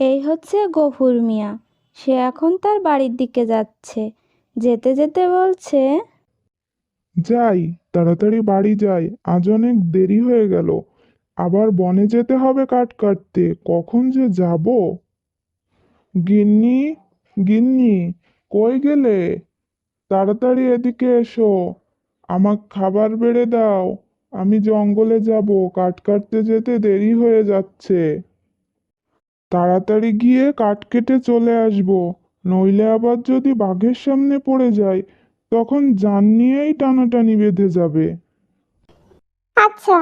এই হচ্ছে গফুর মিয়া। সে এখন তার বাড়ির দিকে যাচ্ছে। যেতে যেতে বলছে, যাই, তাড়াতাড়ি বাড়ি যাই, আজ অনেক দেরি হয়ে গেল। আবার বনে যেতে হবে কাঠ কাটতে, কখন যে যাব? গিন্নি গিন্নি, কই গেলে? তাড়াতাড়ি এদিকে এসো। আমার খাবার বেড়ে দাও। আমি জঙ্গলে যাব, কাঠ কাটতে যেতে দেরি হয়ে যাচ্ছে। তাড়াতাড়ি গিয়ে কাঠ কেটে চলে আসব, নইলে আবার যদি বাঘের সামনে পড়ে যাই, তখন জান নিয়েই টানাটানি বেঁধে যাবে। আচ্ছা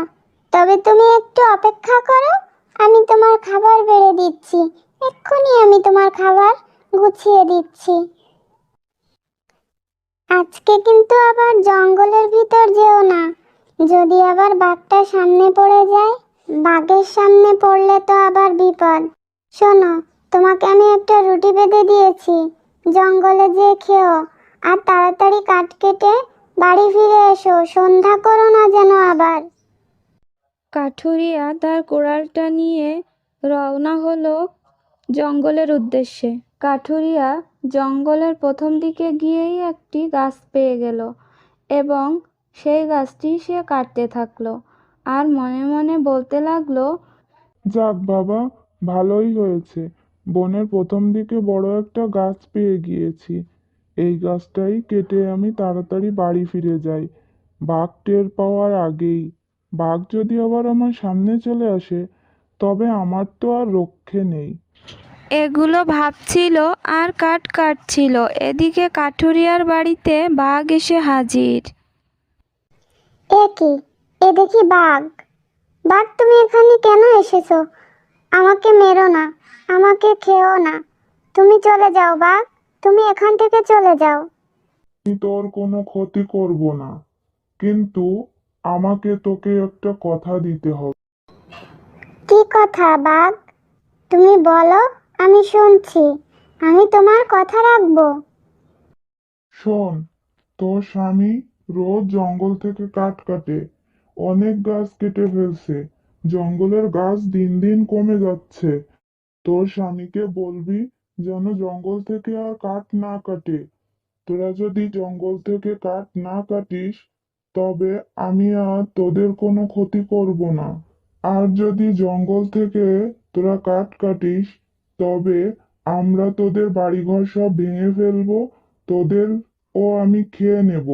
তবে তুমি একটু অপেক্ষা করো, আমি তোমার খাবার বেড়ে দিচ্ছি। এক্ষুনি আমি তোমার খাবার গুছিয়ে দিচ্ছি। আজকে কিন্তু আবার জঙ্গলের ভিতর যেও না। যদি আবার বাঘটা সামনে পড়ে যায়, বাঘের সামনে পড়লে তো আবার বিপদ। শোনো তোমাকে আমি একটা রুটি বেঁধে দিয়েছি। জঙ্গলে যেয়ে খেও আর তাড়াতাড়ি কাঠ কেটে বাড়ি ফিরে এসো সন্ধ্যা করো না যেন আবার। কাঠুরিয়া তার কোড়ালটা নিয়ে রওনা হলো জঙ্গলের উদ্দেশ্যে। কাঠুরিয়া জঙ্গলের প্রথম দিকে গিয়েই একটি গাছ পেয়ে গেল এবং সেই গাছটি সে কাটতে থাকল। আর মনে মনে বলতে লাগল যাক বাবা ভালোই হয়েছে। বনের প্রথম দিকে বড় একটা গাছ পেয়ে গিয়েছি। এই গাছটাই কেটে আমি তাড়াতাড়ি বাড়ি ফিরে যাই। বাঘ টের পাওয়ার আগেই। বাঘ যদি আবার আমার সামনে চলে আসে তবে আমার তো আর রক্ষে নেই। এগুলো ভাবছিল আর কাঠ কাটছিল। এদিকে কাঠুরিয়ার বাড়িতে বাঘ এসে হাজির। এ কি? এ দেখি বাঘ। বাঘ তুমি এখানে কেন এসেছ? আমাকে মেরো না আমাকে খেও না। তুমি চলে যাও বাঘ। তুমি এখান থেকে চলে যাও। আমি তোর কোনো ক্ষতি করব না। কিন্তু আমাকে তোকে একটা কথা দিতে হবে। কি কথা বাঘ? তুমি বলো আমি শুনছি। আমি তোমার কথা রাখব। শোন তোর স্বামী রোজ জঙ্গল থেকে কাঠ কাটে অনেক গাছ কেটে ফেলছে। জঙ্গলের গাছ দিন দিন কমে যাচ্ছে। তোর স্বামীকে বলবি যেন জঙ্গল থেকে আর কাঠ না কাটে। তোরা যদি জঙ্গল থেকে কাঠ না কাটিস, তবে আমি আর তোদের কোনো ক্ষতি করব না। আর যদি জঙ্গল থেকে তোরা কাঠ কাটিস, তবে আমরা তোদের বাড়িঘর সব ভেঙে ফেলব, তোদের ও আমি খেয়ে নেব।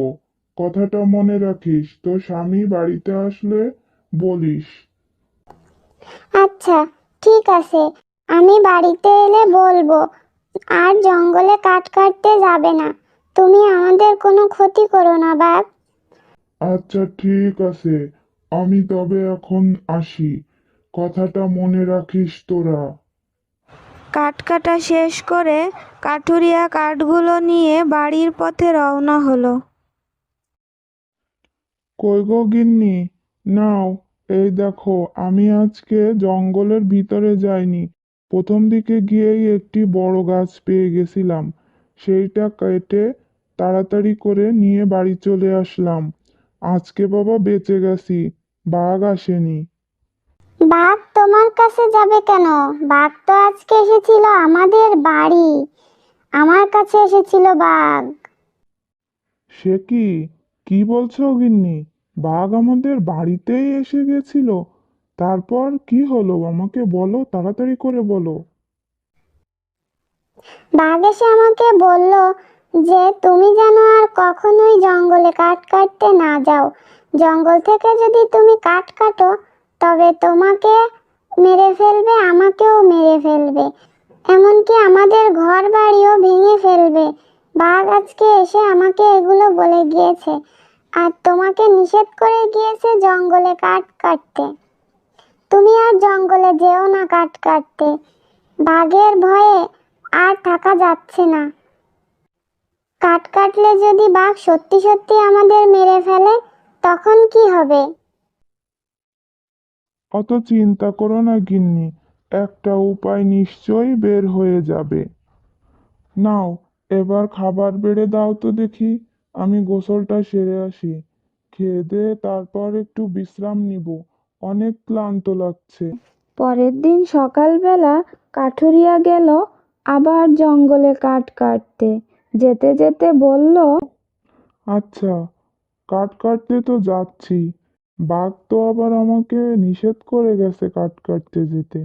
কথাটা মনে রাখিস, তোর স্বামী বাড়িতে আসলে বলিস। আচ্ছা ঠিক আছে। আমি বাড়িতে এলে বলব আর জঙ্গলে কাঠ কাটতে যাবে না। তুমি আমাদের কোনো ক্ষতি করো না বাঘ। আচ্ছা ঠিক আছে। আমি তবে এখন আসি। কথাটা মনে রাখিস তোরা। কাঠ কাটা শেষ করে কাঠুরিয়া কাঠগুলো নিয়ে বাড়ির পথে রওনা হলো। কই গো গিন্নি? নাও। এই দেখো আমি আজকে জঙ্গলের ভিতরে যাইনি। প্রথম দিকে গিয়েই একটি বড় গাছ পেয়ে গেছিলাম। সেইটা কেটে তাড়াতাড়ি করে নিয়ে বাড়ি চলে আসলাম। আজকে বাবা বেঁচে গেছি বাঘ আসেনি। বাঘ তোমার কাছে যাবে কেন? বাঘ তো আজকে এসেছিল আমাদের বাড়ি। আমার কাছে এসেছিল বাঘ। সে কি? কি বলছো গিন্নি? বাঘ আমাদের বাড়িতেই এসে গেছিল। তারপর কি হলো? আমাকে বলো, তাড়াতাড়ি করে বলো। বাঘ এসে আমাকে বলল যে, তুমি যেন আর কখনোই জঙ্গলে কাঠ কাটতে না যাও। জঙ্গল থেকে যদি তুমি কাঠ কাটো, তবে তোমাকে মেরে ফেলবে, আমাকেও মেরে ফেলবে। এমনকি আমাদের ঘর বাড়িও ভেঙে ফেলবে। বাঘ আজকে এসে আমাকে এগুলো বলে গিয়েছে। আর তোমাকে নিষেধ করে গিয়েছে জঙ্গলে কাঠ কাটতে। তুমি আর জঙ্গলে যেও না কাঠ কাটতে। বাঘের ভয়ে আর থাকা যাচ্ছে না। কাট কাটলে যদি বাঘ সত্যি সত্যি আমাদের মেরে ফেলে, তখন কি হবে? অত চিন্তা করো না গিন্নি, একটা উপায় নিশ্চয়ই বের হয়ে যাবে। নাও, এবার খাবার বেড়ে দাও তো দেখি। আমি গোসলটা সেরে আসি। খেয়ে দিয়ে তারপর একটু বিশ্রাম নিব। অনেক ক্লান্ত লাগছে। পরের দিন সকালবেলা কাঠুরিয়া গেল আবার জঙ্গলে কাঠ কাটতে। যেতে যেতে বলল আচ্ছা কাঠ কাটতে তো যাচ্ছি। বাঘ তো আবার আমাকে নিষেধ করে গেছে কাঠ কাটতে যেতে।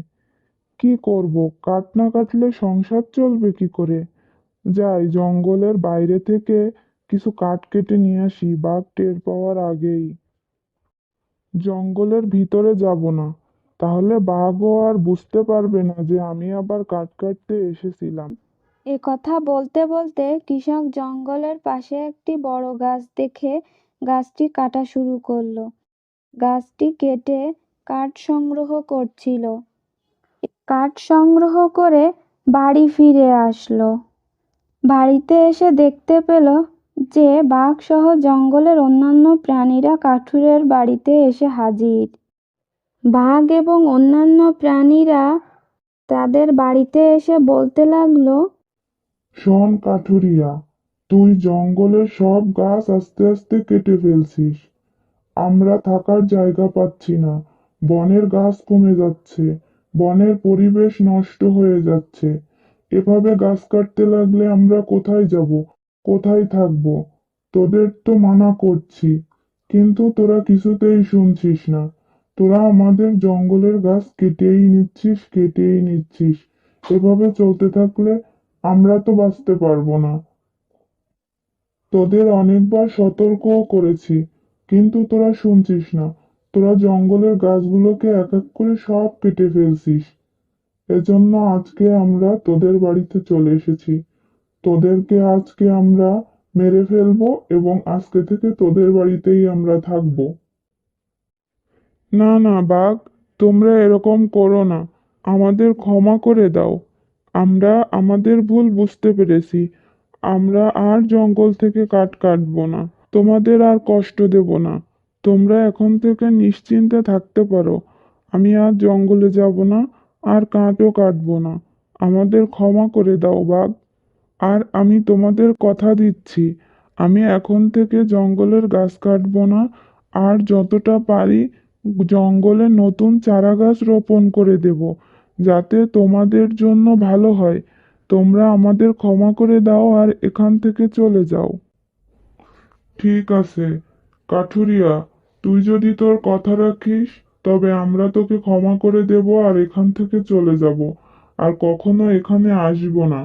কি করব? কাঠ না কাটলে সংসার চলবে কি করে? যাই জঙ্গলের বাইরে থেকে কিছু কাঠ কেটে নিয়ে আসি, বাঘ টের পাওয়ার আগেই। জঙ্গলের ভিতরে যাব না, তাহলে বাঘও আর বুঝতে পারবে না যে আমি আবার কাঠ কাটতে এসেছিলাম। এ কথা বলতে বলতে কৃষক জঙ্গলের পাশে একটি বড় গাছ দেখে গাছটি কাটা শুরু করল। গাছটি কেটে কাঠ সংগ্রহ করছিল। কাঠ সংগ্রহ করে বাড়ি ফিরে আসলো। বাড়িতে এসে দেখতে পেল যে বাঘসহ জঙ্গলের অন্যান্য প্রাণীরা কাঠুরের বাড়িতে এসে হাজির। বাঘ এবং অন্যান্য প্রাণীরা তাদের বাড়িতে এসে বলতে লাগল, শোন কাঠুরিয়া, তুই জঙ্গলের সব গাছ আস্তে আস্তে কেটে ফেলছিস। আমরা থাকার জায়গা পাচ্ছি না। বনের গাছ কমে যাচ্ছে। বনের পরিবেশ নষ্ট হয়ে যাচ্ছে। এভাবে গাছ কাটতে লাগলে আমরা কোথায় যাব? কোথায় থাকব? তোদের তো মানা করছি, কিন্তু তোরা কিছুতেই শুনছিস না। তোরা আমাদের জঙ্গলের গাছ কেটেই নিচ্ছিস কেটেই নিচ্ছিস। এভাবে চলতে থাকলে আমরা তো বাঁচতে পারব না। তোদের অনেকবার সতর্কও করেছি, কিন্তু তোরা শুনছিস না। তোরা জঙ্গলের গাছগুলোকে এক এক করে সব কেটে ফেলছিস। এজন্য আজকে আমরা তোদের বাড়িতে চলে এসেছি। তোদেরকে আজকে আমরা মেরে ফেলব এবং আজকে থেকে তোদের বাড়িতেই আমরা থাকব। না না, বাঘ, তোমরা এরকম করো না। আমাদের ক্ষমা করে দাও। আমরা আমাদের ভুল বুঝতে পেরেছি। আমরা আর জঙ্গল থেকে কাঠ কাটবো না। তোমাদের আর কষ্ট দেব না। তোমরা এখন থেকে নিশ্চিন্তে থাকতে পারো। আমি আর জঙ্গলে যাব না, আর কাঠও কাটবো না। আমাদের ক্ষমা করে দাও, বাঘ। আর আমি তোমাদের কথা দিচ্ছি। আমি এখন থেকে জঙ্গলের গাছ কাটবো না, আর যতটা পারি জঙ্গলে নতুন চারা গাছ রোপণ করে দেব, যাতে তোমাদের জন্য ভালো হয়। তোমরা আমাদের ক্ষমা করে দাও আর এখান থেকে চলে যাও। ঠিক আছে, কাঠুরিয়া, তুই যদি তোর কথা রাখিস, তবে আমরা তোকে ক্ষমা করে দেব আর এখান থেকে চলে যাব, আর কখনো এখানে আসব না।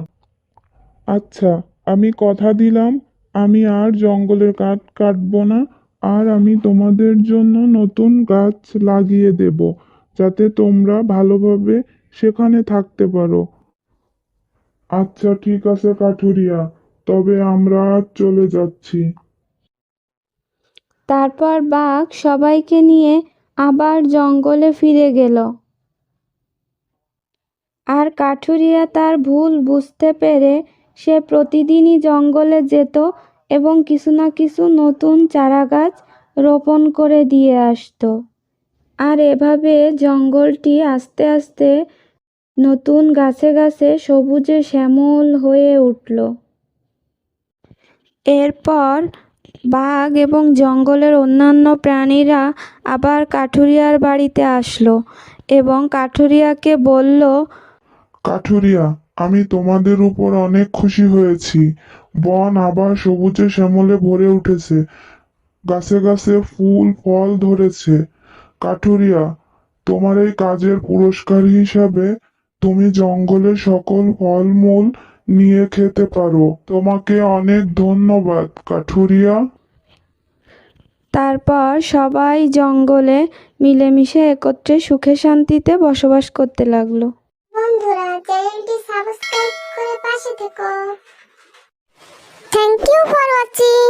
আচ্ছা আমি কথা দিলাম, আমি আর জঙ্গলের কাঠ কাটবো না, আর আমি তোমাদের জন্য নতুন গাছ লাগিয়ে দেব, যাতে তোমরা ভালোভাবে সেখানে থাকতে পারো। আচ্ছা ঠিক আছে কাঠুরিয়া, তবে আমরা আজ চলে যাচ্ছি। তারপর বাঘ সবাইকে নিয়ে আবার জঙ্গলে ফিরে গেল। আর কাঠুরিয়া তার ভুল বুঝতে পেরে সে প্রতিদিনই জঙ্গলে যেত এবং কিছু না কিছু নতুন চারাগাছ রোপণ করে দিয়ে আসতো। আর এভাবে জঙ্গলটি আস্তে আস্তে নতুন গাছে গাছে সবুজে শ্যামল হয়ে উঠল। এরপর বাঘ এবং জঙ্গলের অন্যান্য প্রাণীরা আবার কাঠুরিয়ার বাড়িতে আসলো এবং কাঠুরিয়াকে বলল, কাঠুরিয়া আমি তোমাদের উপর অনেক খুশি হয়েছি। বন আবার সবুজে শ্যামলে ভরে উঠেছে। গাছে গাছে ফুল, ফল ধরেছে। কাঠুরিয়া, তোমার এই কাজের পুরস্কার হিসাবে তুমি জঙ্গলের সকল ফলমূল নিয়ে খেতে পারো। তোমাকে অনেক ধন্যবাদ, কাঠুরিয়া। তারপর সবাই জঙ্গলে মিলেমিশে একত্রে সুখে শান্তিতে বসবাস করতে লাগল। পাশে থেকো। Thank you for watching